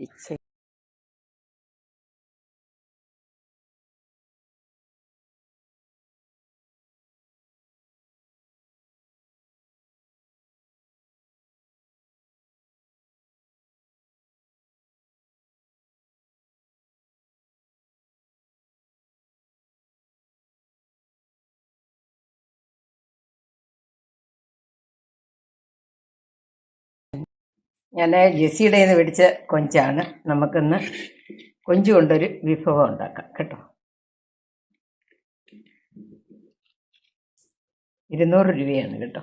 പിച്ച ഞാൻ ജെസ്സിയുടെ നിന്ന് മേടിച്ച കൊഞ്ചാണ്. നമുക്കിന്ന് കൊഞ്ച് കൊണ്ടൊരു വിഭവം ഉണ്ടാക്കാം. കേട്ടോ? ഇരുന്നൂറ് രൂപയാണ് കേട്ടോ.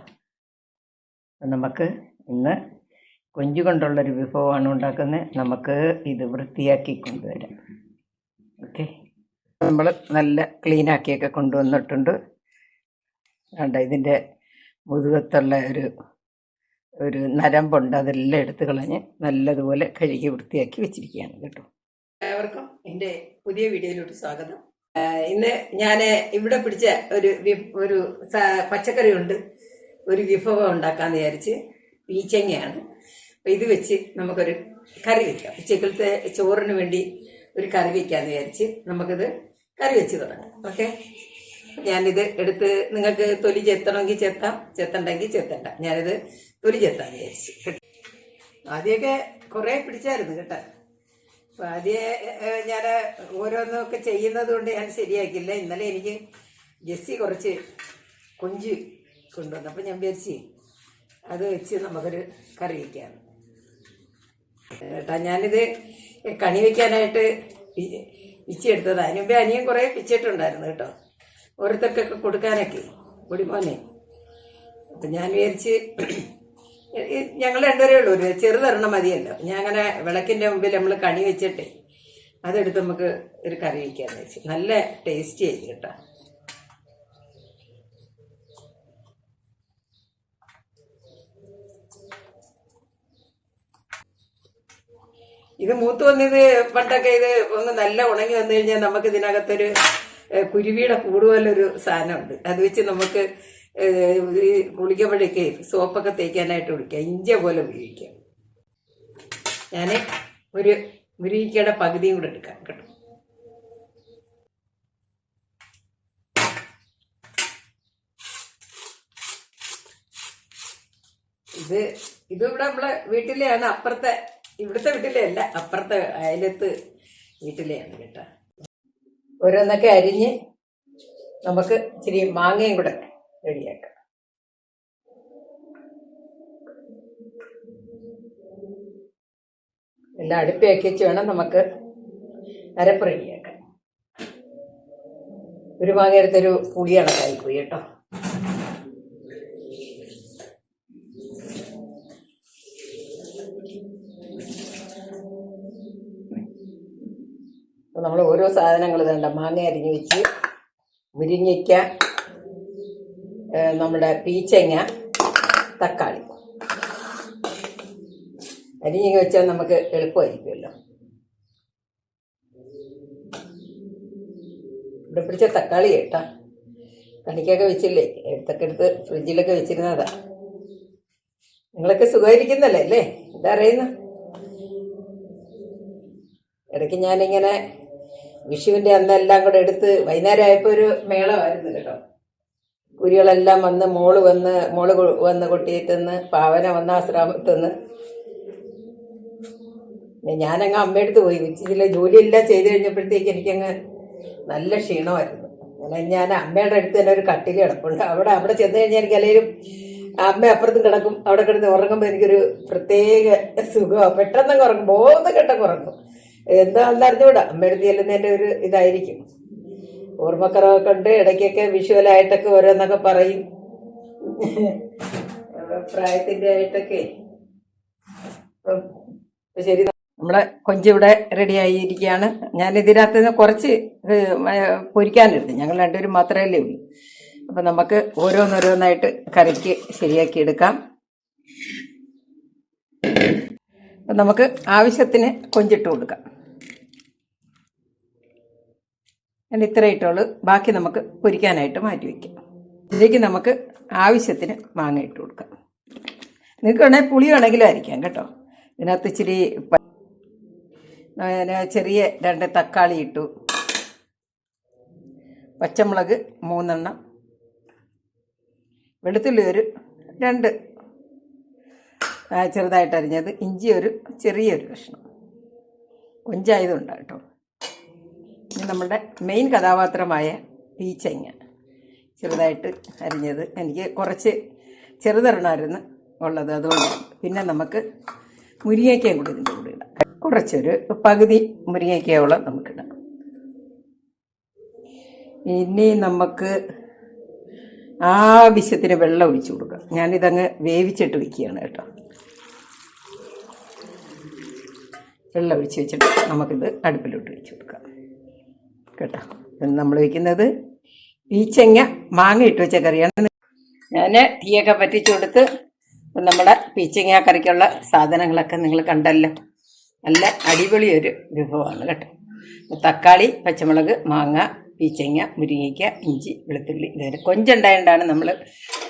നമുക്ക് ഇന്ന് കൊഞ്ച് കൊണ്ടുള്ളൊരു വിഭവമാണ് ഉണ്ടാക്കുന്നത്. നമുക്ക് ഇത് വൃത്തിയാക്കി കൊണ്ടുവരാം. ഓക്കെ? നമ്മൾ നല്ല ക്ലീനാക്കിയൊക്കെ കൊണ്ടുവന്നിട്ടുണ്ട്. വേണ്ട ഇതിന്റെ മുതുകത്തുള്ള ഒരു ഒരു നരമ്പുണ്ട് അതെല്ലാം എടുത്ത് കളഞ്ഞ് നല്ലതുപോലെ കഴുകി വൃത്തിയാക്കി വെച്ചിരിക്കുകയാണ് കേട്ടോ. എല്ലാവർക്കും എന്റെ പുതിയ വീഡിയോയിലോട്ട് സ്വാഗതം. ഇന്ന് ഞാൻ ഇവിടെ പിടിച്ച ഒരു ഒരു പച്ചക്കറി ഉണ്ട് ഒരു വിഭവം ഉണ്ടാക്കാന്ന് വിചാരിച്ച് പീച്ചങ്ങയാണ്. അപ്പൊ ഇത് വെച്ച് നമുക്കൊരു കറി വെക്കാം. ഉച്ചക്കലത്തെ ചോറിന് വേണ്ടി ഒരു കറി വെക്കാന്ന് വിചാരിച്ച് നമുക്കിത് കറി വെച്ച് തുടങ്ങാം. ഓക്കെ? ഞാനിത് എടുത്ത് നിങ്ങൾക്ക് തൊലി ചെത്തണമെങ്കിൽ ചെത്താം ചെത്തണ്ടെങ്കിൽ ചെത്തണ്ട. ഞാനിത് തൊലി ചെത്താൻ വിചാരിച്ചു. ആദ്യമൊക്കെ കുറേ പിടിച്ചായിരുന്നു കേട്ടോ. അപ്പൊ ആദ്യം ഞാൻ ഓരോന്നൊക്കെ ചെയ്യുന്നത് കൊണ്ട് ഞാൻ ശരിയാക്കില്ല ഇന്നലെ എനിക്ക് ജെസ്സി കുറച്ച് കൊഞ്ച് കൊണ്ടുവന്നു. അപ്പം ഞാൻ വിചാരിച്ച് അത് വെച്ച് നമുക്കൊരു കറി വയ്ക്കാം കേട്ടാ ഞാനിത് കണി വെക്കാനായിട്ട് പിച്ചി എടുത്തത്. അതിനുമ്പേ അനിയൻ കുറേ പിച്ചിട്ടുണ്ടായിരുന്നു കേട്ടോ. ഓരോരുത്തർക്കൊക്കെ കൊടുക്കാനൊക്കെ. പൊടിമോനെ അപ്പം ഞാൻ വിചാരിച്ച് ഞങ്ങൾ രണ്ടുപേരേ ഉള്ളൂ. ഒരു ചെറുതൊരെണ്ണം മതിയല്ലോ. ഞാൻ അങ്ങനെ വിളക്കിന്റെ മുമ്പിൽ നമ്മൾ കണി വെച്ചിട്ടേ അതെടുത്ത് നമുക്ക് ഒരു കറി വയ്ക്കാന്ന് വെച്ച്. നല്ല ടേസ്റ്റി ആയി കേട്ടോ. ഇത് മൂത്ത് വന്നത് പണ്ടൊക്കെ ഇത് ഒന്ന് നല്ല ഉണങ്ങി വന്നു കഴിഞ്ഞാൽ നമുക്ക് ഇതിനകത്തൊരു കുരുവിയുടെ കൂടുതലൊരു സാധനമുണ്ട്. അത് വെച്ച് നമുക്ക് ഈ കുളിക്കുമ്പോഴേക്ക് സോപ്പൊക്കെ തേക്കാനായിട്ട് കുളിക്കാം ഇഞ്ച പോലെ ഉപയോഗിക്കാം. ഞാൻ ഒരു മുരിക്കയുടെ പകുതിയും കൂടെ എടുക്കാം കേട്ടോ. ഇത് ഇത് ഇവിടെ നമ്മളെ വീട്ടിലെയാണ്. അപ്പുറത്തെ ഇവിടുത്തെ വീട്ടിലെ അല്ല അപ്പുറത്തെ അയലത്ത് വീട്ടിലെയാണ് കേട്ടോ. ഓരോന്നൊക്കെ അരിഞ്ഞ് നമുക്ക് ഇച്ചിരി മാങ്ങയും കൂടെ റെഡിയാക്കാം. എല്ലാം അടുപ്പിയാക്കി വെച്ച് വേണം നമുക്ക് അരപ്പ് റെഡിയാക്കാൻ. ഒരു മാങ്ങ എടുത്തൊരു പുളിയാണ് കായിപ്പോയി കേട്ടോ. അപ്പോൾ നമ്മൾ ഓരോ സാധനങ്ങൾ വേണ്ട മാങ്ങ അരിഞ്ഞ് വെച്ച് മുരിങ്ങയ്ക്ക നമ്മുടെ പീച്ചങ്ങ തക്കാളി. അരിഞ്ഞ് വെച്ചാൽ നമുക്ക് എളുപ്പമായിരിക്കുമല്ലോ. ഇവിടെ പിടിച്ച തക്കാളി കേട്ടാ. കണിക്കൊക്കെ വെച്ചില്ലേ എടുത്തൊക്കെ എടുത്ത് ഫ്രിഡ്ജിലൊക്കെ വെച്ചിരുന്നതാ. നിങ്ങളൊക്കെ സുഖമായിരിക്കുന്നല്ലേ അല്ലേ? എന്താ അറിയുന്ന ഇടയ്ക്ക് ഞാനിങ്ങനെ വിഷുവിന്റെ അന്നെല്ലാം കൂടെ എടുത്ത് വൈകുന്നേരം ആയപ്പോൾ ഒരു മേളമായിരുന്നു കേട്ടോ. കുരികളെല്ലാം വന്ന് മോൾ വന്ന് മോൾ വന്ന് കൊട്ടിയെത്തുന്ന് പാവന വന്ന ആശ്രാമത്തുനിന്ന് ഞാനങ്ങ് അമ്മയടുത്ത് പോയി. ഉച്ചയിലെ ജോലിയെല്ലാം ചെയ്ത് കഴിഞ്ഞപ്പോഴത്തേക്ക് എനിക്കങ്ങ് നല്ല ക്ഷീണമായിരുന്നു. അങ്ങനെ ഞാൻ അമ്മയുടെ അടുത്ത് തന്നെ ഒരു കട്ടിൽ കിടപ്പുണ്ട്. അവിടെ അവിടെ ചെന്ന് കഴിഞ്ഞാൽ എനിക്ക് അല്ലെങ്കിലും അമ്മ അപ്പുറത്തും കിടക്കും അവിടെ കിടന്ന് ഉറങ്ങുമ്പോൾ എനിക്കൊരു പ്രത്യേക സുഖമാണ് പെട്ടെന്നങ്ങ് ഉറങ്ങും. ബോധം കെട്ടങ്ങ് ഉറങ്ങും. എന്താണെന്ന് അറിഞ്ഞുകൂടാ? അമ്മയുടെ ചെല്ലുന്നതിന്റെ ഒരു ഇതായിരിക്കും. ഓർമ്മക്കുറവൊക്കെ ഉണ്ട്. ഇടയ്ക്കൊക്കെ വിഷ്വലായിട്ടൊക്കെ ഓരോന്നൊക്കെ പറയും. പ്രായത്തിന്റെ ആയിട്ടൊക്കെ. ശരി. നമ്മളെ കൊഞ്ചിവിടെ റെഡി ആയിരിക്കുകയാണ്. ഞാൻ ഇതിനകത്ത് നിന്ന് കുറച്ച് പൊരിക്കാനെടുത്ത് ഞങ്ങൾ രണ്ടുപേരും മാത്രമല്ലേ ഉള്ളൂ. അപ്പം നമുക്ക് ഓരോന്നോരോന്നായിട്ട് കറിക്ക് ശരിയാക്കി എടുക്കാം. അപ്പം നമുക്ക് ആവശ്യത്തിന് കൊഞ്ചിട്ട് കൊടുക്കാം. ഞാൻ ഇത്ര ഇട്ടോൾ ബാക്കി നമുക്ക് പൊരിക്കാനായിട്ട് മാറ്റി വയ്ക്കാം ഇതിലേക്ക് നമുക്ക് ആവശ്യത്തിന് മാങ്ങ ഇട്ട് കൊടുക്കാം. നിങ്ങൾക്ക് വേണമെങ്കിൽ പുളി വേണമെങ്കിലും അരിക്കാം കേട്ടോ. ഇതിനകത്ത് ഇച്ചിരി ചെറിയ രണ്ട് തക്കാളി ഇട്ടു. പച്ചമുളക് മൂന്നെണ്ണം. വെളുത്തുള്ളി ഒരു രണ്ട്. ചെറുതായിട്ട് അരിഞ്ഞത്. ഇഞ്ചി ഒരു ചെറിയൊരു കഷ്ണം. കൊഞ്ചായതുണ്ട് കേട്ടോ. നമ്മുടെ മെയിൻ കഥാപാത്രമായ പീച്ചങ്ങ ചെറുതായിട്ട് അരിഞ്ഞത്. എനിക്ക് കുറച്ച് ചെറുതരണമായിരുന്നു ഉള്ളത് അതുകൊണ്ട് പിന്നെ നമുക്ക് മുരിങ്ങയ്ക്കയും കൂടി ഇതിന്റെ കൂടെ ഇടാം. കുറച്ചൊരു പകുതി മുരിങ്ങയ്ക്കയോളം നമുക്കിടാം ഇനി നമുക്ക് ആവശ്യത്തിന് വെള്ളം ഒഴിച്ചു കൊടുക്കാം. ഞാനിതങ്ങ് വേവിച്ചിട്ട് വെക്കുകയാണ് കേട്ടോ. വെള്ളം ഒഴിച്ച് വെച്ചിട്ട് നമുക്കിത് അടുപ്പിലോട്ട് വെച്ചു കേട്ടോ. ഇത് നമ്മൾ വയ്ക്കുന്നത് പീച്ചങ്ങ മാങ്ങ ഇട്ട് വെച്ച കറിയാണ്. ഞാൻ തീയൊക്കെ പറ്റിച്ചു കൊടുത്ത് നമ്മുടെ പീച്ചങ്ങ കറിക്കുള്ള സാധനങ്ങളൊക്കെ നിങ്ങൾ കണ്ടല്ലോ. നല്ല അടിപൊളി ഒരു വിഭവമാണ് കേട്ടോ. തക്കാളി പച്ചമുളക് മാങ്ങ പീച്ചങ്ങ മുരിങ്ങയ്ക്ക ഇഞ്ചി വെളുത്തുള്ളി ഇതുവരെ കൊഞ്ചുണ്ടായതുകൊണ്ടാണ് നമ്മൾ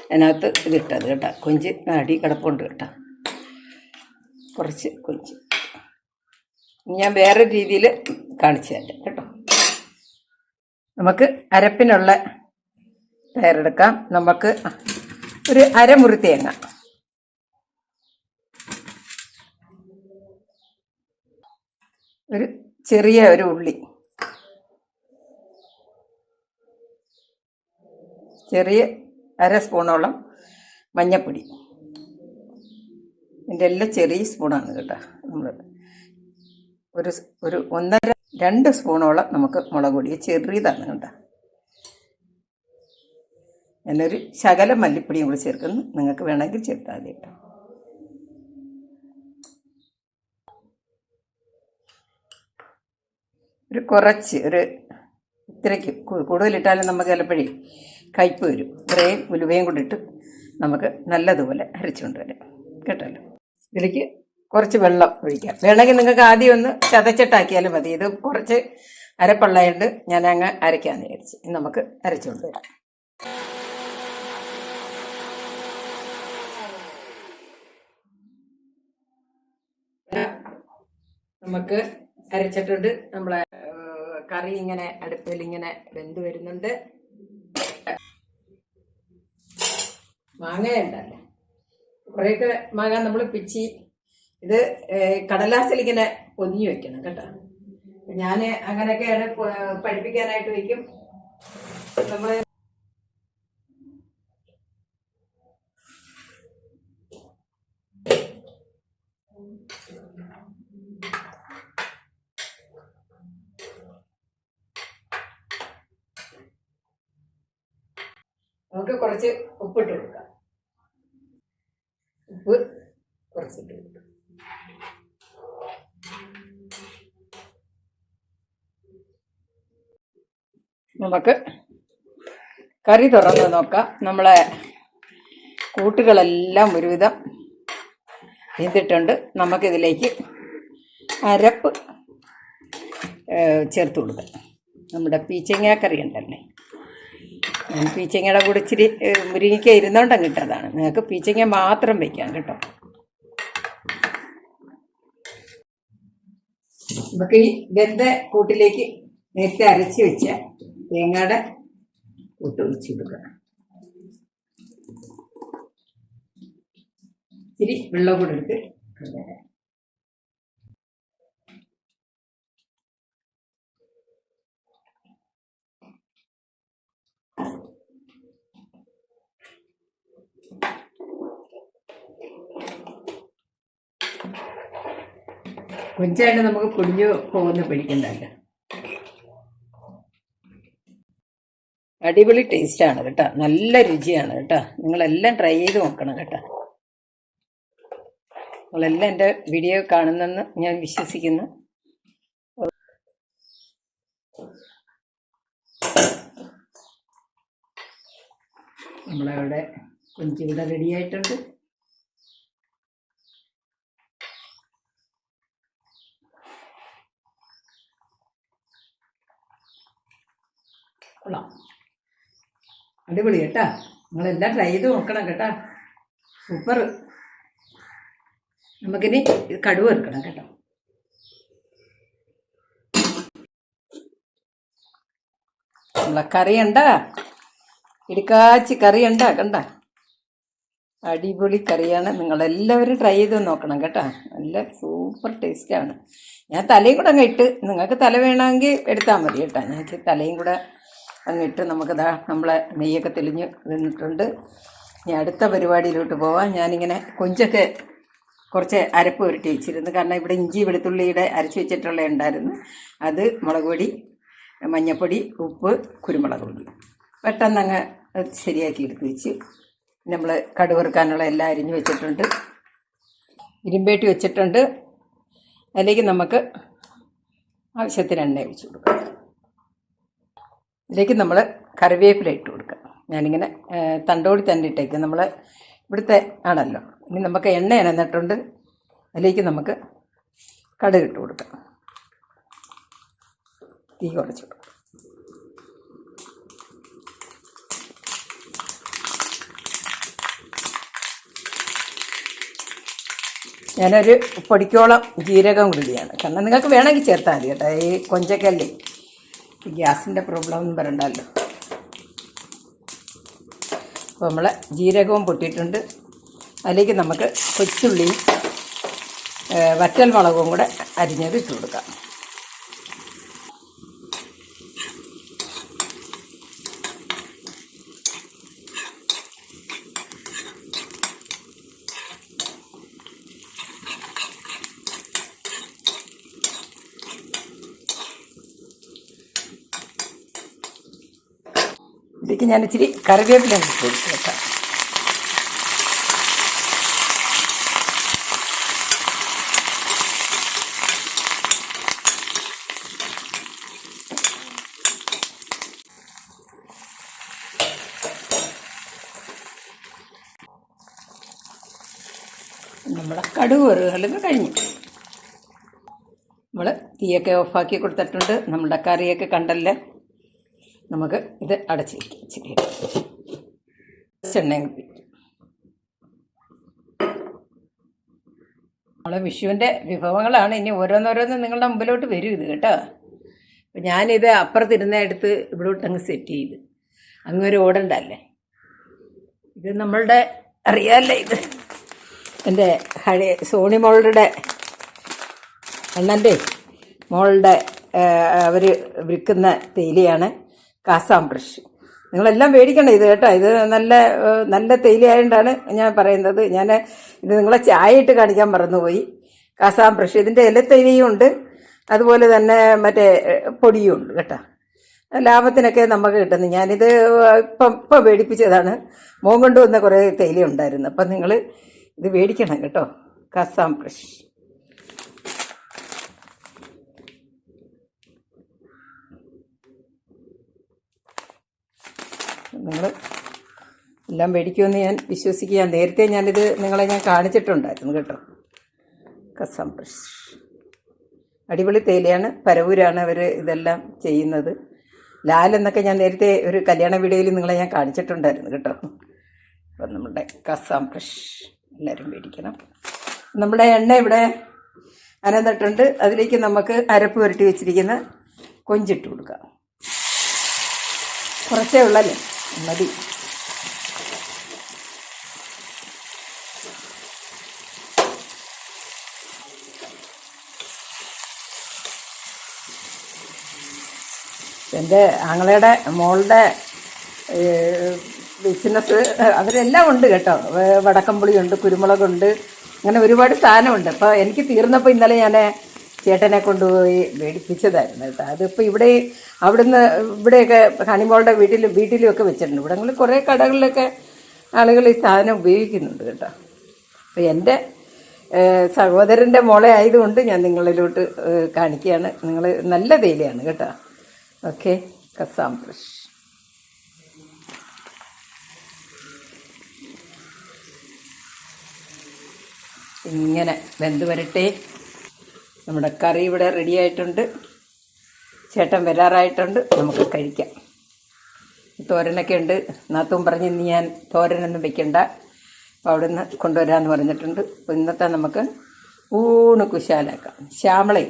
അതിനകത്ത് ഇതിട്ടത് കേട്ടോ. കൊഞ്ച് അടി കിടപ്പുണ്ട് കേട്ടോ. കുറച്ച് കൊഞ്ച്. ഞാൻ വേറെ രീതിയിൽ കാണിച്ചു തരാം കേട്ടോ. നമുക്ക് അരപ്പിനുള്ള തയ്യാറെടുക്കാം. നമുക്ക് ഒരു അരമുറി തേങ്ങ. ഒരു ചെറിയ ഒരു ഉള്ളി. ചെറിയ അര സ്പൂണോളം മഞ്ഞപ്പൊടി. ഇതിന്റെ എല്ലാം ചെറിയ സ്പൂണാണ് കേട്ടോ നമ്മൾ ഒരു ഒരു ഒന്നര രണ്ട് സ്പൂണോളം നമുക്ക് മുളക് പൊടി. ചെറിയതാണ് കേട്ടോ. ഞാനൊരു ശകല മല്ലിപ്പൊടിയും കൂടി ചേർക്കുന്നു. നിങ്ങൾക്ക് വേണമെങ്കിൽ ചേർത്താൽ മതി കേട്ടോ. ഒരു കുറച്ച് ഒരു ഇത്രയ്ക്ക് കൂടുതലിട്ടാലും നമുക്ക് ചിലപ്പോഴേ കയ്പ് വരും. ഇത്രയും ഉലുവയും കൂടി ഇട്ട് നമുക്ക് നല്ലതുപോലെ അരച്ചുകൊണ്ട് വരാം. കേട്ടല്ലോ? ഇതിലേക്ക് കുറച്ച് വെള്ളം ഒഴിക്കാം. വേണമെങ്കിൽ നിങ്ങൾക്ക് ആദ്യം ഒന്ന് ചതച്ചിട്ടാക്കിയാലും മതി. ഇത് കുറച്ച് അരപ്പള്ളയുണ്ട് ഞാൻ അങ്ങ് അരയ്ക്കാമെന്ന് വിചാരിച്ച്. നമുക്ക് അരച്ചുകൊണ്ട് വരാം. നമുക്ക് അരച്ചിട്ടുണ്ട്. നമ്മളെ കറി ഇങ്ങനെ അടുപ്പിൽ ഇങ്ങനെ വെന്ത് വരുന്നുണ്ട്. മാങ്ങ ഉണ്ടല്ലേ? കുറേയൊക്കെ മാങ്ങ നമ്മൾ പിച്ചി ഇത് കടലാസിൽ ഇങ്ങനെ പൊതിഞ്ഞു വെക്കണം കേട്ടോ. ഞാൻ അങ്ങനെയൊക്കെയാണ് പഠിപ്പിക്കാനായിട്ട് വയ്ക്കും നമ്മൾ നമുക്ക് കുറച്ച് ഉപ്പിട്ട് കൊടുക്കാം. ഉപ്പ് കുറച്ചിട്ട് കൊടുക്കാം. നമുക്ക് കറി തുറന്ന് നോക്കാം. നമ്മളെ കൂട്ടുകളെല്ലാം ഒരുവിധം വെന്തിട്ടുണ്ട് നമുക്കിതിലേക്ക് അരപ്പ് ചേർത്ത് കൊടുക്കാം. നമ്മുടെ പീച്ചങ്ങ കറി ഉണ്ടല്ലേ? ഞാൻ പീച്ചങ്ങയുടെ കൂടെ ഇച്ചിരി മുരിങ്ങിക്ക ഇരുന്നോണ്ടം കിട്ടതാണ് നിങ്ങൾക്ക് പീച്ചങ്ങ മാത്രം വെക്കാം കേട്ടോ. നമുക്ക് ഈ വെന്ത കൂട്ടിലേക്ക് നേരത്തെ അരച്ച് വെച്ച തേങ്ങയുടെ കൂട്ട് ഒഴിച്ച് കൊടുക്കുക ഇച്ചിരി വെള്ളം കൂടെ എടുത്ത്. കൊഞ്ചായിട്ട് നമുക്ക് പൊടിഞ്ഞു പോകുന്ന പിടിക്കണ്ടല്ല അടിപൊളി ആണ് കേട്ടോ. നല്ല രുചിയാണ് കേട്ടോ. നിങ്ങളെല്ലാം ട്രൈ ചെയ്ത് നോക്കണം കേട്ടോ. നിങ്ങളെല്ലാം എന്റെ വീഡിയോ കാണുന്നെന്ന് ഞാൻ വിശ്വസിക്കുന്നു. നമ്മളവിടെ കൊഞ്ചിവിടെ റെഡി ആയിട്ടുണ്ട്. കൊള്ളാം. അടിപൊളി കേട്ടാ? നിങ്ങളെല്ലാം ട്രൈ ചെയ്ത് നോക്കണം കേട്ടാ? സൂപ്പർ നമുക്കിനി കടുവ് എടുക്കണം കേട്ടോ. നമ്മളെ കറി ഉണ്ട ഇടിക്കാച്ചി കറി ഉണ്ട കണ്ട? അടിപൊളി കറിയാണ്. നിങ്ങളെല്ലാവരും ട്രൈ ചെയ്ത് നോക്കണം കേട്ടോ. നല്ല സൂപ്പർ ടേസ്റ്റാണ് ഞാൻ തലയും കൂടെ അങ്ങ് ഇട്ട് നിങ്ങൾക്ക് തല വേണമെങ്കിൽ എടുത്താൽ മതി കേട്ടോ. ഞാൻ തലയും കൂടെ അങ്ങ് നമുക്ക് ദാ നമ്മളെ നെയ്യൊക്കെ തെളിഞ്ഞ് നിന്നിട്ടുണ്ട്. ഇനി അടുത്ത പരിപാടിയിലോട്ട് പോവാം. ഞാനിങ്ങനെ കൊഞ്ചൊക്കെ കുറച്ച് അരപ്പ് ഉരുട്ടി വെച്ചിരുന്നു. കാരണം ഇവിടെ ഇഞ്ചി വെളുത്തുള്ളിയുടെ അരച്ച് വെച്ചിട്ടുള്ള ഉണ്ടായിരുന്നു. അത് മുളക് പൊടി മഞ്ഞൾപ്പൊടി ഉപ്പ് കുരുമുളക് പൊടി. പെട്ടെന്ന് അങ്ങ് ശരിയാക്കി എടുത്ത് വെച്ച് നമ്മൾ കടുവറുക്കാനുള്ള എല്ലാം അരിഞ്ഞ് വെച്ചിട്ടുണ്ട്. ഇരുമ്പേട്ടി വെച്ചിട്ടുണ്ട്. അതിലേക്ക് നമുക്ക് ആവശ്യത്തിന് എണ്ണ ഒഴിച്ചു കൊടുക്കാം. ഇതിലേക്ക് നമ്മൾ കറിവേപ്പില ഇട്ട് കൊടുക്കുക ഞാനിങ്ങനെ തണ്ടോടി തന്നെ ഇട്ടേക്ക്. നമ്മൾ ഇവിടുത്തെ ആണല്ലോ. ഇനി നമുക്ക് എണ്ണ ഇണന്നിട്ടുണ്ട് അതിലേക്ക് നമുക്ക് കടുക് ഇട്ട് കൊടുക്കാം. തീ കുറച്ച് ഞാനൊരു പൊടിക്കോളം ജീരകം കൂടിയാണ്. കാരണം നിങ്ങൾക്ക് വേണമെങ്കിൽ ചേർത്താൽ മതി കേട്ടോ. ഈ കൊഞ്ചക്കല്ലേ. ഗ്യാസിന്റെ പ്രോബ്ലം ഒന്നും വരണ്ടല്ലോ അപ്പോൾ നമ്മൾ ജീരകവും പൊട്ടിയിട്ടുണ്ട്. അതിലേക്ക് നമുക്ക് കൊച്ചുള്ളിയും വറ്റൽ മുളകും കൂടെ അരിഞ്ഞത് ഇട്ട് കൊടുക്കാം. ഇതിലേക്ക് ഞാൻ ഇച്ചിരി കറിവേപ്പില ഇട്ട് കൊടുത്തു കേട്ടോ നമ്മുടെ കടുക് വറുകളൊക്കെ കഴിഞ്ഞു. നമ്മൾ തീയൊക്കെ ഓഫാക്കി കൊടുത്തിട്ടുണ്ട്. നമ്മുടെ കറിയൊക്കെ കണ്ടല്ലേ? നമുക്ക് ഇത് അടച്ച് എണ്ണയും കൂടി നമ്മളെ വിഷുവിന്റെ വിഭവങ്ങളാണ് ഇനി ഓരോന്നോരോന്ന് നിങ്ങളുടെ മുമ്പിലോട്ട് വരും ഇത് കേട്ടോ. അപ്പം ഞാനിത് അപ്പുറത്തിരുന്ന എടുത്ത് ഇവിടോട്ട് അങ്ങ് സെറ്റ് ചെയ്ത്. അങ്ങ് ഒരു ഓടണ്ടല്ലേ ഇത് നമ്മളുടെ അറിയാമല്ലേ ഇത്? എന്റെ ഹഴി സോണി മോളുടെ അണ്ണന്റെ മോളുടെ അവർ വിൽക്കുന്ന തേയിലയാണ് കാസാം ബ്രഷ് നിങ്ങളെല്ലാം മേടിക്കണം ഇത് കേട്ടോ. ഇത് നല്ല നല്ല തേയിലയായതുകൊണ്ടാണ് ഞാൻ പറയുന്നത്. ഞാൻ ഇത് നിങ്ങളെ ചായ ഇട്ട് കാണിക്കാൻ മറന്നുപോയി. കാസാം ബ്രഷ് ഇതിന്റെ ഇലത്തേയിലയും ഉണ്ട്. അതുപോലെ തന്നെ മറ്റേ പൊടിയും ഉണ്ട് കേട്ടോ. ലാഭത്തിനൊക്കെ നമുക്ക് കിട്ടുന്നു. ഞാനിത് ഇപ്പം ഇപ്പം മേടിപ്പിച്ചതാണ് മോൻ കൊണ്ടുവന്ന കുറേ തേയില ഉണ്ടായിരുന്നു അപ്പം നിങ്ങൾ ഇത് മേടിക്കണം കേട്ടോ. കാസാം ബ്രഷ് നിങ്ങൾ എല്ലാം മേടിക്കുമെന്ന് ഞാൻ വിശ്വസിക്കുക. നേരത്തെ ഞാനിത് നിങ്ങളെ ഞാൻ കാണിച്ചിട്ടുണ്ടായിരുന്നു കേട്ടോ. കസം ബ്രഷ് അടിപൊളി തേയിലയാണ് പരവൂരാണ് അവർ ഇതെല്ലാം ചെയ്യുന്നത്. ലാൽ എന്നൊക്കെ ഞാൻ നേരത്തെ ഒരു കല്യാണ വീഡിയോയിൽ നിങ്ങളെ ഞാൻ കാണിച്ചിട്ടുണ്ടായിരുന്നു കേട്ടോ. അപ്പം നമ്മുടെ കസാം ബ്രഷ് എല്ലാവരും മേടിക്കണം നമ്മുടെ എണ്ണ ഇവിടെ അനന്നിട്ടുണ്ട് അതിലേക്ക് നമുക്ക് അരപ്പ് പുരട്ടി വെച്ചിരിക്കുന്ന കൊഞ്ചിട്ട് കൊടുക്കാം. കുറച്ചേ ഉള്ളല്ലേ? മതി. എന്റെ ആങ്ങളയുടെ മോളുടെ ബിസിനസ് അവരെല്ലാം ഉണ്ട് കേട്ടോ. വടക്കമ്പുളിയുണ്ട് കുരുമുളകുണ്ട് അങ്ങനെ ഒരുപാട് സാധനമുണ്ട്. അപ്പോൾ എനിക്ക് തീർന്നപ്പോൾ ഇന്നലെ ഞാൻ ചേട്ടനെ കൊണ്ടുപോയി മേടിപ്പിച്ചതായിരുന്നു കേട്ടോ. അതിപ്പോൾ ഇവിടെ അവിടുന്ന് ഇവിടെയൊക്കെ ഹണിമോളുടെ വീട്ടിലും വീട്ടിലും ഒക്കെ വെച്ചിട്ടുണ്ട്. ഇവിടങ്ങളിൽ കുറേ കടകളിലൊക്കെ ആളുകൾ ഈ സാധനം ഉപയോഗിക്കുന്നുണ്ട് കേട്ടോ. അപ്പോൾ എന്റെ സഹോദരന്റെ മോളെ ആയതുകൊണ്ട് ഞാൻ നിങ്ങളിലോട്ട് കാണിക്കുകയാണ്. നിങ്ങൾ നല്ല തേയിലയാണ് കേട്ടോ. ഓക്കെ കസാം ഫ്രഷ്. ഇങ്ങനെ വെന്ത് വരട്ടെ. നമ്മുടെ കറി ഇവിടെ റെഡി ആയിട്ടുണ്ട്. ചേട്ടൻ വരാറായിട്ടുണ്ട്. നമുക്ക് കഴിക്കാം. തോരനൊക്കെ ഉണ്ട്. നാത്തും പറഞ്ഞ് ഇന്ന് ഞാൻ തോരനൊന്നും വെക്കണ്ട. അപ്പോൾ അവിടുന്ന് കൊണ്ടുവരാമെന്ന് പറഞ്ഞിട്ടുണ്ട്. ഇന്നത്തെ നമുക്ക് ഊണ് കുശാലാക്കാം. ശ്യാമളെ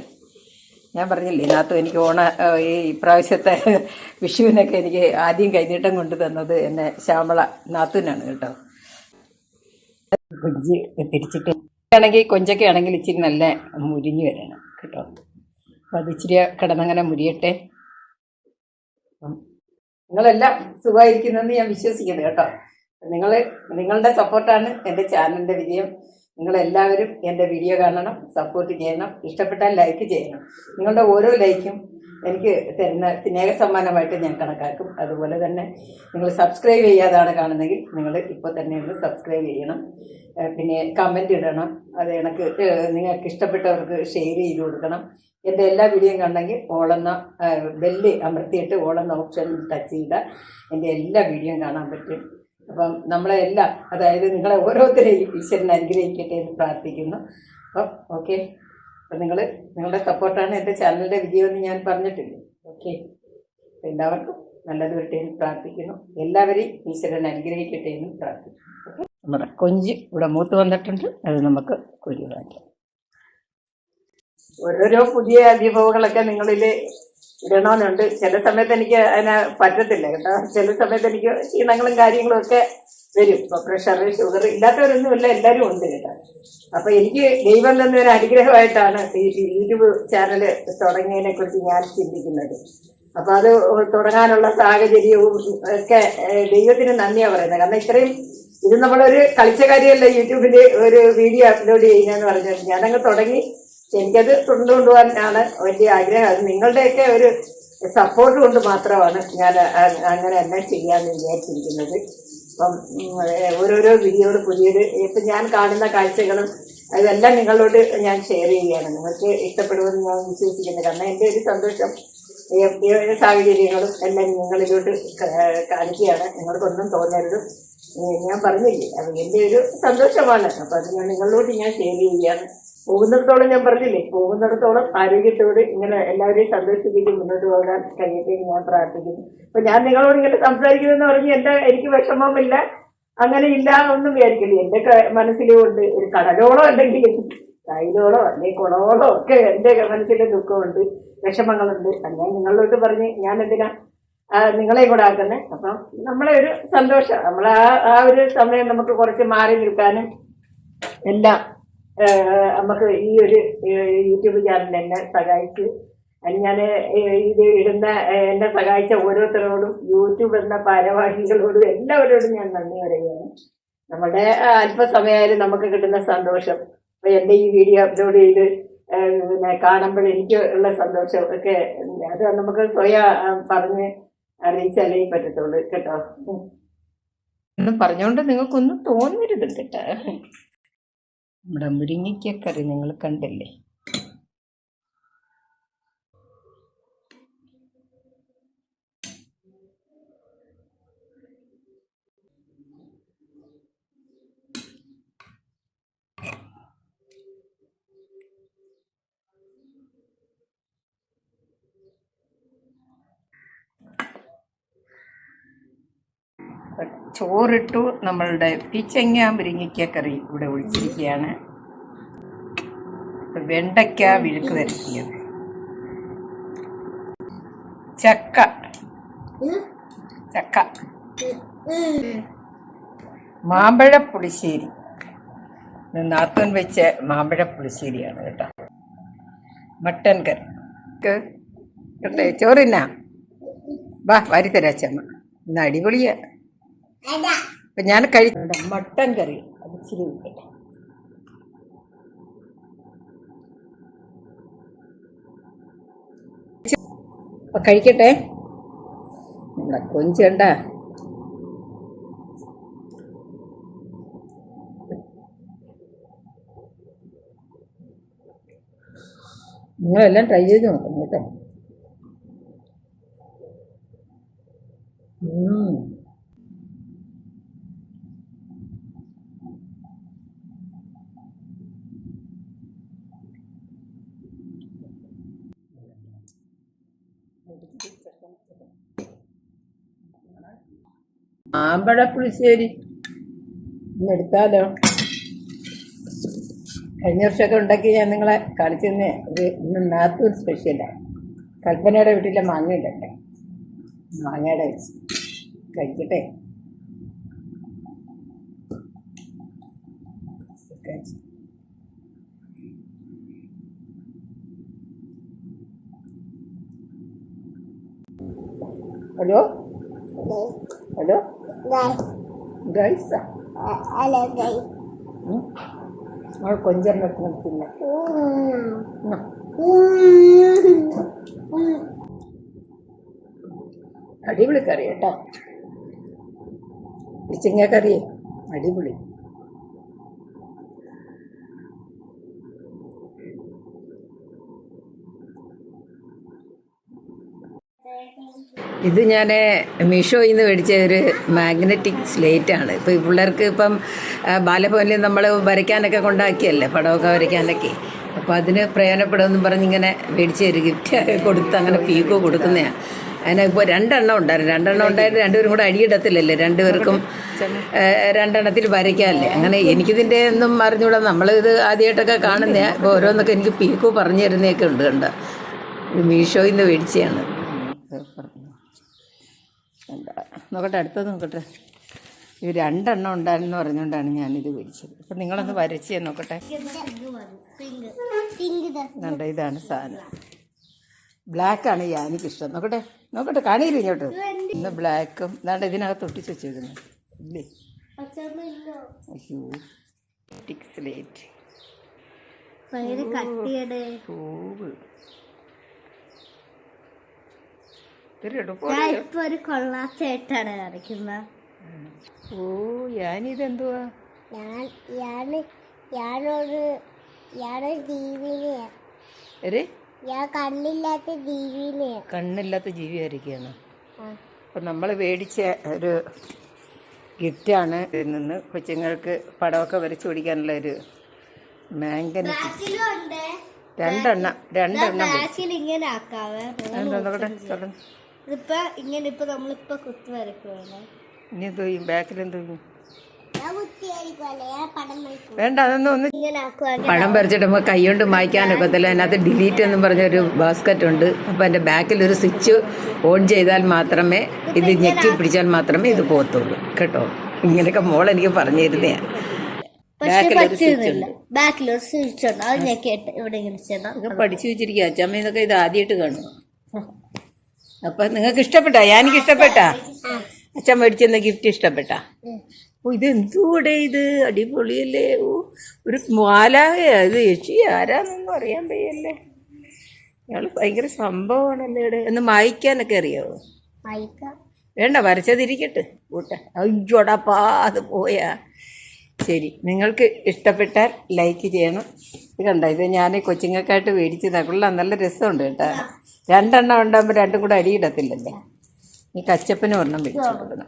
ഞാൻ പറഞ്ഞില്ലേ നാത്തു എനിക്ക് ഓണ ഈ ഇപ്രാവശ്യത്തെ വിഷുവിനൊക്കെ എനിക്ക് ആദ്യം കൈനീട്ടം കൊണ്ടു തന്നത് എന്നെ ശ്യാമള നാത്തുനാണ് കേട്ടോ. തിരിച്ചിട്ട് ആണെങ്കിൽ കൊഞ്ചൊക്കെ ആണെങ്കിൽ ഇച്ചിരി നല്ല മുരിഞ്ഞു വരണം കേട്ടോ. അപ്പം അത് ഇച്ചിരി കിടന്നങ്ങനെ മുരിയട്ടെ. നിങ്ങളെല്ലാം സുഖമായിരിക്കുന്നെന്ന് ഞാൻ വിശ്വസിക്കുന്നു കേട്ടോ. നിങ്ങൾ നിങ്ങളുടെ സപ്പോർട്ടാണ് എന്റെ ചാനലിന്റെ വിജയം. നിങ്ങളെല്ലാവരും എന്റെ വീഡിയോ കാണണം സപ്പോർട്ട് ചെയ്യണം ഇഷ്ടപ്പെട്ടാൽ ലൈക്ക് ചെയ്യണം. നിങ്ങളുടെ ഓരോ ലൈക്കും എനിക്ക് തരുന്ന സ്നേഹ സമ്മാനമായിട്ട് ഞാൻ കണക്കാക്കും. അതുപോലെ തന്നെ നിങ്ങൾ സബ്സ്ക്രൈബ് ചെയ്യാതാണ് കാണുന്നതെങ്കിൽ നിങ്ങൾ ഇപ്പോൾ തന്നെ ഒന്ന് സബ്സ്ക്രൈബ് ചെയ്യണം. പിന്നെ കമന്റ് ഇടണം. അത് എനിക്ക് നിങ്ങൾക്ക് ഇഷ്ടപ്പെട്ടവർക്ക് ഷെയർ ചെയ്ത് കൊടുക്കണം. എന്റെ എല്ലാ വീഡിയോയും കണ്ടെങ്കിൽ ഓളെന്ന ബെല്ല് അമർത്തിയിട്ട് ഓളെന്ന ഓപ്ഷൻ ടച്ച് ചെയ്താൽ എന്റെ എല്ലാ വീഡിയോയും കാണാൻ പറ്റും. അപ്പം നമ്മളെ എല്ലാം അതായത് നിങ്ങളെ ഓരോരുത്തരെയും ഈശ്വരൻ അനുഗ്രഹിക്കട്ടെ എന്ന് പ്രാർത്ഥിക്കുന്നു. അപ്പം ഓക്കെ അപ്പം നിങ്ങൾ നിങ്ങളുടെ സപ്പോർട്ടാണ് എന്റെ ചാനലിന്റെ വിജയമെന്ന് ഞാൻ പറഞ്ഞിട്ടില്ലേ. ഓക്കെ. എല്ലാവർക്കും നല്ലത് വരട്ടെ എന്ന് പ്രാർത്ഥിക്കുന്നു. എല്ലാവരെയും ഈശ്വരൻ അനുഗ്രഹിക്കട്ടെ എന്നും പ്രാർത്ഥിക്കുന്നു. നമ്മുടെ കൊഞ്ച് ഇവിടെ മൂത്ത് വന്നിട്ടുണ്ട്. അത് നമുക്ക് കുരി വാങ്ങിക്കാം. ഓരോരോ പുതിയ വിഭവങ്ങളൊക്കെ നിങ്ങളിൽ ഇടണമെന്നുണ്ട് ചില സമയത്ത് എനിക്ക് അതിനെ പറ്റത്തില്ല കേട്ടോ. ചില സമയത്ത് എനിക്ക് ക്ഷീണങ്ങളും കാര്യങ്ങളും ഒക്കെ വരും. ഇപ്പൊ പ്രഷർ ഷുഗർ ഇല്ലാത്തവരൊന്നും ഇല്ല എല്ലാവരും ഉണ്ട് കേട്ടോ. അപ്പൊ എനിക്ക് ദൈവം തന്ന ഒരു അനുഗ്രഹമായിട്ടാണ് ഈ യൂട്യൂബ് ചാനൽ തുടങ്ങിയതിനെ കുറിച്ച് ഞാൻ ചിന്തിക്കുന്നത്. അപ്പൊ അത് തുടങ്ങാനുള്ള സാഹചര്യവും ഒക്കെ ദൈവത്തിന് നന്ദിയാ പറയുന്നത്. കാരണം ഇത്രയും ഇത് നമ്മളൊരു കളിച്ച കാര്യമല്ല യൂട്യൂബിൽ ഒരു വീഡിയോ അപ്ലോഡ് ചെയ്യുന്നതെന്ന് പറഞ്ഞാൽ ഞാനങ്ങ് തുടങ്ങി. എനിക്കത് തുടർന്നു കൊണ്ടുപോകാനാണ് വലിയ ആഗ്രഹം. അത് നിങ്ങളുടെയൊക്കെ ഒരു സപ്പോർട്ട് കൊണ്ട് മാത്രമാണ് ഞാൻ അങ്ങനെ എന്നെ ചെയ്യാമെന്ന് വിചാരിച്ചിരിക്കുന്നത്. അപ്പം ഏഹ്, ഓരോരോ വീഡിയോയുടെ പുതിയൊരു ഇപ്പം ഞാൻ കാണുന്ന കാഴ്ചകളും അതെല്ലാം നിങ്ങളോട് ഞാൻ ഷെയർ ചെയ്യുകയാണ്. നിങ്ങൾക്ക് ഇഷ്ടപ്പെടുമെന്ന് ഞാൻ വിശ്വസിക്കുന്നു കാരണം എന്റെ ഒരു സന്തോഷം ഒരു സാഹചര്യങ്ങളും എല്ലാം നിങ്ങളിലോട്ട് കാണിക്കുകയാണ്. നിങ്ങൾക്കൊന്നും തോന്നരുത്. ഞാൻ പറഞ്ഞില്ലേ? അത് എന്റെ ഒരു സന്തോഷമാണ്. അപ്പം അത് ഞാൻ നിങ്ങളോട് ഞാൻ ഷെയർ ചെയ്യുകയാണ്. പോകുന്നിടത്തോളം ഞാൻ പറഞ്ഞില്ലേ പോകുന്നിടത്തോളം ആരോഗ്യത്തോട് ഇങ്ങനെ എല്ലാവരെയും സന്തോഷിപ്പിച്ച് മുന്നോട്ട് പോകാൻ കഴിയട്ടെ ഞാൻ പ്രാർത്ഥിക്കുന്നു. അപ്പൊ ഞാൻ നിങ്ങളോട് ഇങ്ങനെ സംസാരിക്കുന്നതെന്ന് പറഞ്ഞ് എന്റെ എനിക്ക് വിഷമമില്ല. അങ്ങനെ ഇല്ല ഒന്നും വിചാരിക്കില്ല. എന്റെ ക- മനസ്സിലും ഉണ്ട് ഒരു കടലോളോ അല്ലെങ്കിൽ കൈലോളോ അല്ലെങ്കിൽ കുളവോളോ ഒക്കെ എന്റെ മനസ്സിലെ ദുഃഖമുണ്ട് വിഷമങ്ങളുണ്ട്. ഞാൻ നിങ്ങളോട്ട് പറഞ്ഞ് ഞാൻ എന്തിനാ നിങ്ങളെ കൂടെ ആക്കുന്നത് അപ്പം നമ്മളെ ഒരു സന്തോഷം. നമ്മളെ ആ ആ ഒരു സമയം നമുക്ക് കുറച്ച് മാറി നിൽക്കാനും എല്ലാം നമുക്ക് ഈ ഒരു യൂട്യൂബ് ചാനൽ എന്നെ സഹായിച്ച്. ഞാൻ ഇത് ഇടുന്ന എന്നെ സഹായിച്ച ഓരോരുത്തരോടും യൂട്യൂബ് എന്ന ഭാരവാഹികളോടും എല്ലാവരോടും ഞാൻ നന്ദി പറയുകയാണ്. നമ്മുടെ അല്പസമയമായാലും നമുക്ക് കിട്ടുന്ന സന്തോഷം. അപ്പൊ എന്റെ ഈ വീഡിയോ അപ്ലോഡ് ചെയ്ത് പിന്നെ കാണുമ്പോൾ എനിക്ക് ഉള്ള സന്തോഷം ഒക്കെ അത് നമുക്ക് സ്വയം പറഞ്ഞ് അറിയിച്ചാലേ പറ്റത്തുള്ളൂ. കേട്ടോ? പറഞ്ഞോണ്ട് പറഞ്ഞുകൊണ്ട് നിങ്ങൾക്കൊന്നും തോന്നരുത് കേട്ടോ. നമ്മുടെ മുരിങ്ങയ്ക്കക്കറി നിങ്ങൾ കണ്ടില്ലേ? ചോറിട്ടു നമ്മളുടെ പിച്ചങ്ങ മുരിങ്ങിക്കക്കറി ഇവിടെ ഒഴിച്ചിരിക്കുകയാണ്. വെണ്ടയ്ക്ക വിഴുക്ക് വരുത്തിയത് ചക്ക. ചക്ക. മാമ്പഴ പുളിശ്ശേരി നാത്തൂൻ വെച്ച മാമ്പഴ പുളിശ്ശേരിയാണ് കേട്ടോ. Mutton curry. കേട്ടേ ചോറിനാ വാ വാരിത്തരാ അച്ഛമ്മ. ഇന്ന് അടിപൊളിയാ. അപ്പൊ ഞാൻ കഴിച്ച മട്ടൻ കറി അത് ഇച്ചിരി വെക്കട്ടെ അപ്പൊ കഴിക്കട്ടെ. നമ്മുടെ കൊഞ്ചണ്ട നിങ്ങളെല്ലാം ട്രൈ ചെയ്ത് നോക്കണം കേട്ടോ. മാമ്പഴ പുളിശ്ശേരി. എടുത്താലോ? കഴിഞ്ഞ വർഷമൊക്കെ ഉണ്ടാക്കി ഞാൻ നിങ്ങളെ കളിച്ചെന്ന് ഇത് ഇന്ന് നാത്തൂർ സ്പെഷ്യലാണ് കൽപ്പനയുടെ വീട്ടിലെ മാങ്ങ ഉണ്ടല്ലേ മാങ്ങയുടെ കഴിക്കട്ടെ ഹലോ ഹലോ ഗൈസ് നമ്മൾ കൊഞ്ചെണ്ണത്തിന് തിന്നെ അടിപൊളി കറി കേട്ടോ ചിങ്ങ കറി അടിപൊളി ഇത് ഞാൻ മീഷോയിൽ നിന്ന് മേടിച്ച ഒരു മാഗ്നറ്റിക് സ്ലേറ്റ് ആണ്. ഇപ്പോൾ ഈ പിള്ളേർക്ക് ഇപ്പം ബാലഭവനിൽ നമ്മൾ വരയ്ക്കാനൊക്കെ കൊണ്ടാക്കിയല്ലേ പടമൊക്കെ വരയ്ക്കാനൊക്കെ. അപ്പോൾ അതിന് പ്രയോജനപ്പെടുമെന്ന് പറഞ്ഞ് ഇങ്ങനെ മേടിച്ച ഒരു ഗിഫ്റ്റ് കൊടുത്ത് അങ്ങനെ പീക്കോ കൊടുക്കുന്നതാണ് അതിന് ഇപ്പോൾ രണ്ടെണ്ണം ഉണ്ടായിരുന്നു. രണ്ടെണ്ണം ഉണ്ടായിട്ട് രണ്ടുപേരും കൂടെ അടിയിടത്തില്ലല്ലേ രണ്ടുപേർക്കും രണ്ടെണ്ണത്തിൽ വരയ്ക്കാമല്ലേ അങ്ങനെ എനിക്കിതിന്റെ ഒന്നും അറിഞ്ഞൂടാ. നമ്മളിത് ആദ്യമായിട്ടൊക്കെ കാണുന്നതാണ് ഇപ്പോൾ ഓരോന്നൊക്കെ എനിക്ക് പീക്കോ പറഞ്ഞു തരുന്നതൊക്കെ ഉണ്ട് കണ്ട? മീഷോയിൽ നിന്ന് മേടിച്ചതാണ്. എന്താ? നോക്കട്ടെ അടുത്തത് നോക്കട്ടെ. ഈ രണ്ടെണ്ണം ഉണ്ടായിരുന്നു പറഞ്ഞുകൊണ്ടാണ് ഞാനിത് മേടിച്ചത് അപ്പം നിങ്ങളൊന്ന് വരച്ച് നോക്കട്ടെ. കണ്ട ഇതാണ് സാധനം. ബ്ലാക്കാണ് ആനിക്ക് ഇഷ്ടം. നോക്കട്ടെ നോക്കട്ടെ കാണിയില്ല ഇങ്ങോട്ട്? ഇന്ന് ബ്ലാക്കും ഇതാണ്ട് ഇതിനകത്ത് ഒട്ടിച്ച് വെച്ചേക്കുന്നത് ഇല്ലേ? അയ്യോ ടിക് സ്ലേറ്റ് കട്ടിയുടെ. പൂവ് ഇത്തിരി ഞാൻ ഇപ്പൊ ഒരു കൊള്ളാത്തേട്ടാണ് കളിക്കുന്നത് ഓ യാനിതെന്തുവാ ഞാൻ ഞാൻ ഞാനൊരു ഞാനൊരു ജീവിനെയാ. ഒരു ഞാൻ കണ്ണില്ലാത്ത ജീവിനെയാ. കണ്ണില്ലാത്ത ജീവിയായിരിക്കുകയാണ്. അപ്പം നമ്മൾ മേടിച്ച ഒരു ഗിഫ്റ്റാണ് ഇതിൽ നിന്ന് കൊച്ചുങ്ങൾക്ക് പടമൊക്കെ വരച്ചു പിടിക്കാനുള്ള ഒരു മാങ്കനറ്റ്. രണ്ടെണ്ണം രണ്ടെണ്ണം ഇങ്ങനെ ആക്കാവേ. നോക്കട്ടെ തുടർന്ന് ഇതിപ്പോ ഇങ്ങനെ ഇപ്പൊ നമ്മളിപ്പൊ കുത്തി വരക്കുവാണ്. ഇനി എന്തോ ചെയ്യും ബാക്കിൽ എന്തോ ചെയ്യും വേണ്ട അതൊന്നും ഒന്ന് പടം വരച്ചിട്ട് നമുക്ക് കൈകൊണ്ട് മായ്ക്കാനൊക്കത്തില്ല അതിനകത്ത് ഡിലീറ്റ് എന്നും പറഞ്ഞൊരു ബാസ്ക്കറ്റ് ഉണ്ട്. അപ്പോൾ എന്റെ ബാക്കിൽ ഒരു സ്വിച്ച് ഓൺ ചെയ്താൽ മാത്രമേ ഇത് ഞെക്കി പിടിച്ചാൽ മാത്രമേ ഇത് പോകത്തുള്ളൂ. കേട്ടോ? ഇങ്ങനെയൊക്കെ മോൾ എനിക്ക് പറഞ്ഞു തരുന്നതാണ് പഠിച്ചു വെച്ചിരിക്കുക അച്ഛമ്മ ഇതൊക്കെ ഇത് ആദ്യമായിട്ട് കാണും. അപ്പൊ നിങ്ങൾക്ക് ഇഷ്ടപ്പെട്ടാ? എനിക്ക് ഇഷ്ടപ്പെട്ടാ. അച്ഛൻ മേടിച്ചെന്ന ഗിഫ്റ്റ് ഇഷ്ടപ്പെട്ടാ? ഓ ഇത് എന്തൂടെ ഇത്? അടിപൊളിയല്ലേ. ഓ ഒരു മാലാകയാ ഇത് യക്ഷി ആരാന്നൊന്നും അറിയാൻ വയ്യല്ലേ. ഇയാൾ ഭയങ്കര സംഭവമാണല്ലേ ഇവിടെ. എന്ന് മായ്ക്കാനൊക്കെ അറിയാവോ വേണ്ട വരച്ചതിരിക്കട്ടെ. കൂട്ട. അയ്യോടപ്പാ അത് പോയാ. ശരി നിങ്ങൾക്ക് ഇഷ്ടപ്പെട്ടാൽ ലൈക്ക് ചെയ്യണം. ഇത് കണ്ട ഇത് ഞാൻ കൊച്ചുങ്ങൾക്കായിട്ട് മേടിച്ചതാ. കൊള്ളാം നല്ല രസമുണ്ട് കേട്ടോ. രണ്ടെണ്ണം ഉണ്ടാകുമ്പോൾ രണ്ടും കൂടെ അരിയിടത്തില്ലല്ലേ ഈ കച്ചപ്പിന് ഒരെണ്ണം വെച്ചു കൊടുക്കണം.